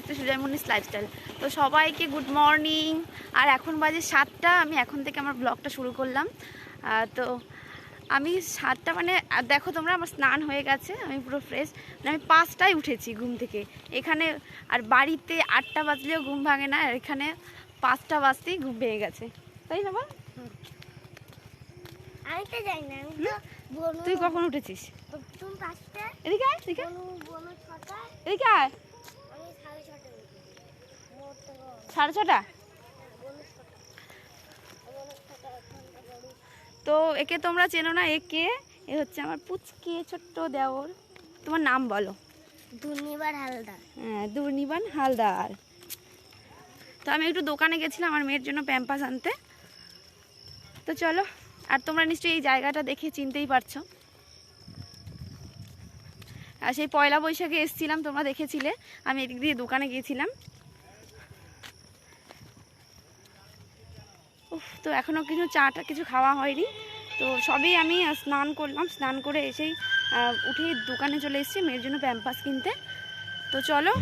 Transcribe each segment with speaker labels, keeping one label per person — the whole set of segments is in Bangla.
Speaker 1: এসেছে সুজয়মনিস লাইফস্টাইল তো সবাইকে গুড মর্নিং আর এখন বাজে সাতটা আমি এখন থেকে আমার ব্লগটা শুরু করলাম। তো আমি সাতটা মানে দেখো তোমরা আমার স্নান হয়ে গেছে আমি পুরো ফ্রেশ মানে আমি পাঁচটায় উঠেছি ঘুম থেকে। এখানে আর বাড়িতে আটটা বাজলেও ঘুম ভাঙে না আর এখানে পাঁচটা বাজতেই ঘুম ভেঙে গেছে। তাই না তুই কখন উঠেছিস? এদিকে এদিকে আয়
Speaker 2: আমি সাড়ে ছটা উঠি মোট তো
Speaker 1: সাড়ে ছটা? তো একে তোমরা চেনো না একে এ হচ্ছে আমার পুচকে ছোট্ট দেওর। তোমার নাম বলো।
Speaker 2: দুর্নিবার হালদার।
Speaker 1: হ্যাঁ দুর্নিবান হালদার। তো আমি একটু দোকানে গেছিলাম আমার মেয়ের জন্য প্যাম্পাস আনতে। তো চলো আর তোমরা নিশ্চয়ই এই জায়গাটা দেখে চিনতেই পারছ। আর সেই পয়লা বৈশাখে এসেছিলাম তোমরা দেখেছিলে। আমি এদিক দিয়ে দোকানে গিয়েছিলাম। তো এখনও কিছু চাটা কিছু খাওয়া হয়নি। তো সবই আমি স্নান করলাম। স্নান করে এসেই উঠে দোকানে চলে এসেছি মেয়ের জন্য প্যাম্পাস কিনতে। তো চলো,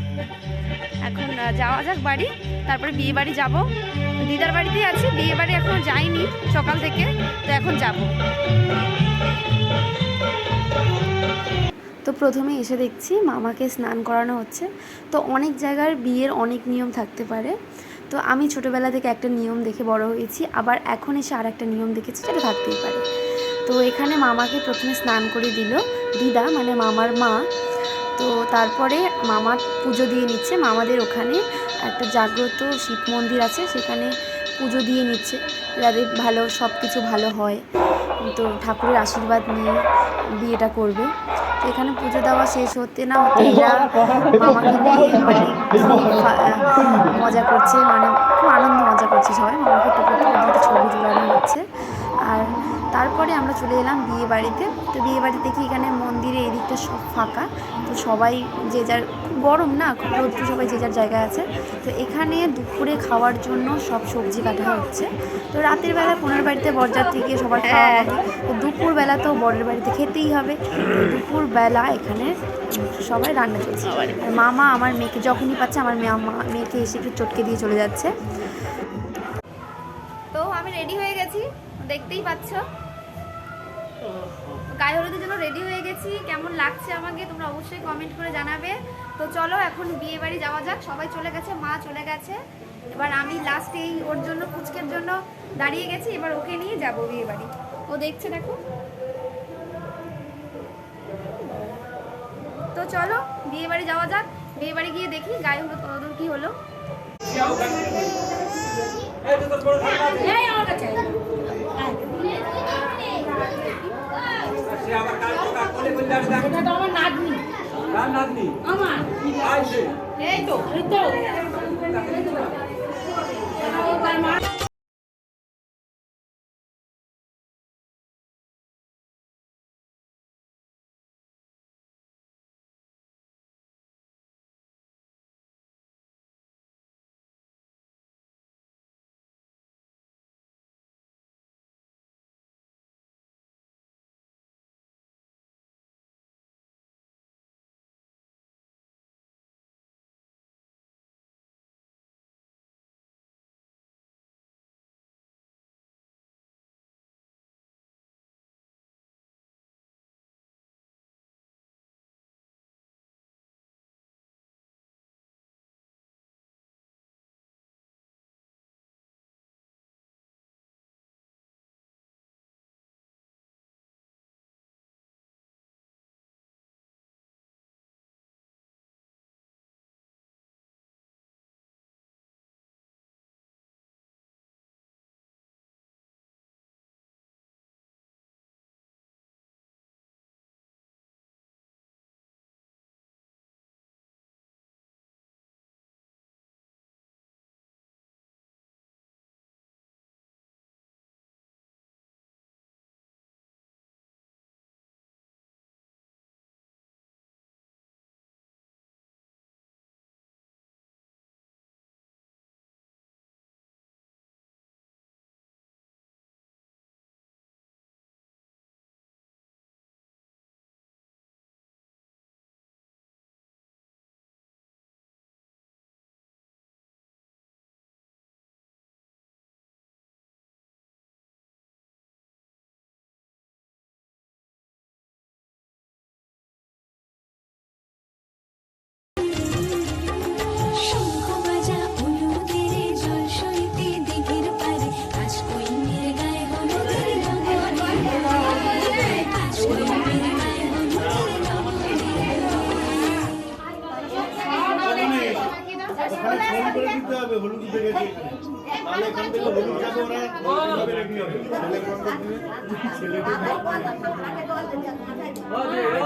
Speaker 1: এখন যাওয়া যাক বাড়ি। তারপরে বিয়ে বাড়ি যাব। দিদার বাড়িতেই আছি, বিয়ে বাড়ি এখনও যাইনি সকাল থেকে। তো এখন যাব। তো প্রথমে এসে দেখছি মামাকে স্নান করানো হচ্ছে। তো অনেক জায়গার বিয়ের অনেক নিয়ম থাকতে পারে। তো আমি ছোটোবেলা থেকে একটা নিয়ম দেখে বড় হয়েছি, আবার এখন এসে আর একটা নিয়ম দেখেছি যেটা থাকতেই পারে। তো এখানে মামাকে প্রথমে স্নান করে দিল দিদা মানে মামার মা। তো তারপরে মামা পুজো দিয়ে নিচ্ছে, মামাদের ওখানে একটা জাগ্রত শিব মন্দির আছে, সেখানে পুজো দিয়ে নিচ্ছে, যাতে ভালো সব কিছু ভালো হয়। তো ঠাকুরের আশীর্বাদ নিয়ে বিয়েটা করবে। এখানে পুজো দেওয়া শেষ হতে না হতে মামাকে নিয়ে মানে মজা করছে মানে খুব আনন্দ মজা করছে সবাই। মামাকে টুকুর টোপর ছবি তোলানো হচ্ছে। তারপরে আমরা চলে এলাম বিয়ে বাড়িতে তো বিয়ে বাড়ি দেখি এখানে মন্দিরে এদিকটা সব ফাঁকা? তো সবাই যে যার খুব গরম না? খুব রোদ্র সবাই যে যার জায়গায় আছে। তো এখানে দুপুরে খাওয়ার জন্য সব সবজি কাটা হচ্ছে। তো রাতের বেলা পনেরো বাড়িতে বরযাত্রী গিয়ে সবার খাওয়া হবে তো দুপুর বেলা তো বরের বাড়িতে খেতেই হবে। তো দুপুর বেলা এখানে সবাই রান্না চলছে আর মামা আমার মেয়েকে যখনই পাচ্ছে আমার মেয়ে মা মেয়েকে এসে একটু চটকে দিয়ে চলে যাচ্ছে। তো আমি রেডি হয়ে গেছি। দেখতেই পাচ্ছ। গায়ে হলুদের জন্য রেডি হয়ে গেছি। কেমন লাগছে আমাকে তোমরা অবশ্যই কমেন্ট করে জানাবে। তো চলো এখন বিয়ে বাড়ি যাওয়া যাক। সবাই চলে গেছে মা চলে গেছে। এবার আমি লাস্টে এই ওর জন্য পুচকের জন্য দাঁড়িয়ে গেছি। এবার ওকে নিয়ে যাব বিয়ে বাড়ি। ও দেখছে দেখো। তো চলো বিয়ে বাড়ি যাওয়া যাক। বিয়ে বাড়ি গিয়ে দেখি গায়ে হলুদ কতদূর কি হলো।
Speaker 3: আমার এই তো। এই তো।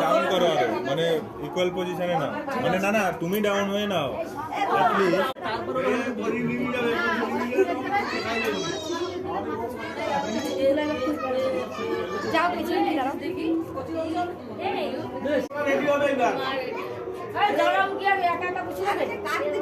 Speaker 4: ডাউন করো আরও মানে ইকুয়াল পজিশনে না মানে না না তুমি ডাউন হয়ে নাও
Speaker 1: যাও পিছনে নিয়ে দাঁড়াও
Speaker 5: রেডি হবে
Speaker 6: দাঁড়াও কি আর একা একা বসে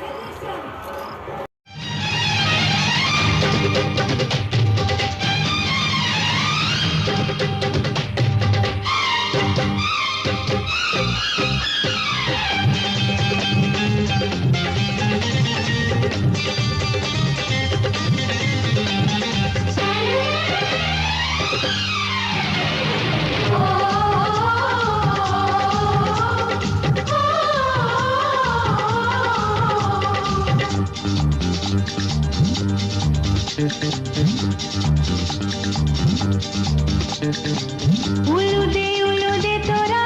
Speaker 6: উলুদে উলুদে তোরা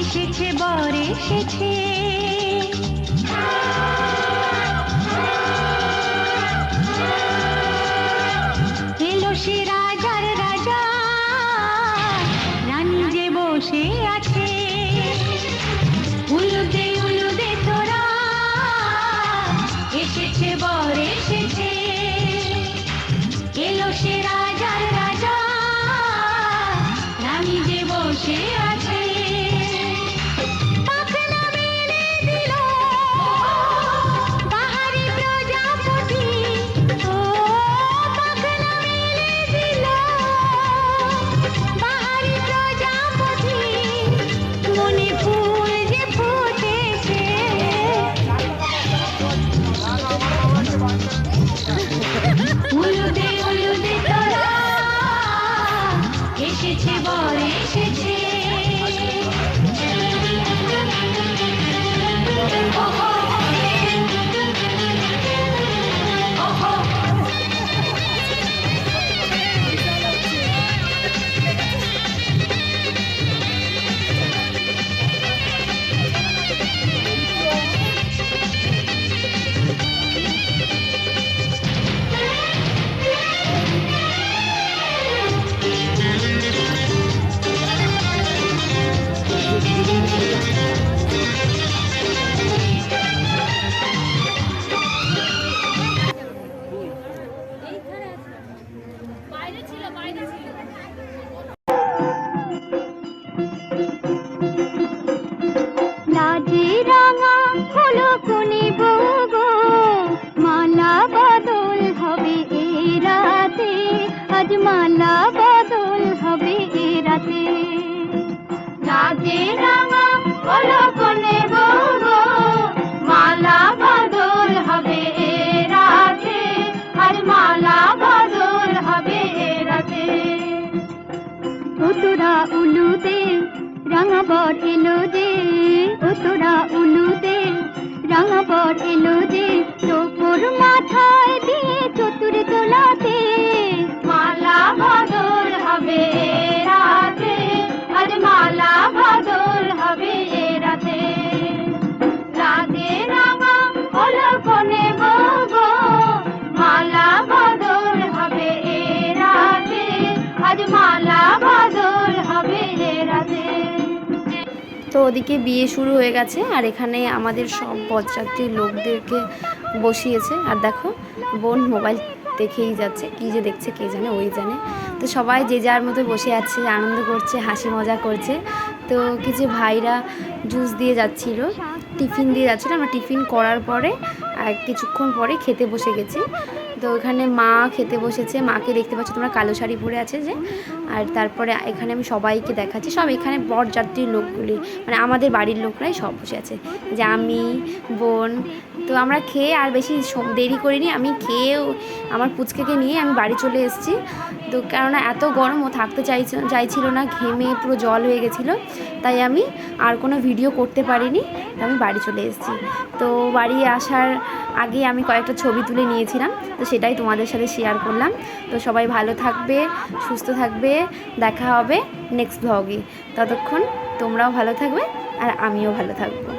Speaker 6: এসেছে বর এসেছে। রাঙা বর এলো যে উতুরা উলুতে রাঙা বর এলো মাথায় দিয়ে চতুর তোলাতে। মালা বদল হবে রাতে, আজ মালা বদল হবে রাতে। লাগে রাঙা হলো কোনে গো মালা বদল হবে রাতে, আজ মালা বদল
Speaker 1: তো ওদিকে বিয়ে শুরু হয়ে গেছে আর এখানে আমাদের সব বরযাত্রীর লোকদেরকে বসিয়েছে। আর দেখো, বোন মোবাইল দেখেই যাচ্ছে, কি যে দেখছে কে জানে, ওই জানে। তো সবাই যে যার মতো বসে আছে, আনন্দ করছে, হাসি মজা করছে। তো কিছু ভাইরা জুস দিয়ে যাচ্ছিল, টিফিন দিয়ে যাচ্ছিল। আমরা টিফিন করার পরে কিছুক্ষণ পরে খেতে বসে গেছি। তো ওখানে মা খেতে বসেছে, মাকে দেখতে পাচ্ছ তোমরা কালো শাড়ি পরে আছে যে। আর তারপরে এখানে আমি সবাইকে দেখাচ্ছি, সব এখানে বরযাত্রীর লোকগুলি মানে আমাদের বাড়ির লোকরাই সব বসে আছে। যে আমি, বোন, তো আমরা খেয়ে আর বেশি দেরি করিনি, আমি খেয়েও আমার পুচকেকে নিয়ে আমি বাড়ি চলে এসেছি। তো কেননা এত গরম, ও থাকতে চাইছে, চাইছিল না, ঘেমে পুরো জল হয়ে গেছিল, তাই আমি আর কোনো ভিডিও করতে পারিনি, আমি বাড়ি চলে এসেছি। তো বাড়ি আসার আগে আমি কয়েকটা ছবি তুলে নিয়েছিলাম, তো সেটাই তোমাদের সাথে শেয়ার করলাম। তো সবাই ভালো থাকবে, সুস্থ থাকবে। দেখা হবে নেক্সট ব্লগে ততক্ষণ তোমরাও ভালো থাকবে আর আমিও ভালো থাকব।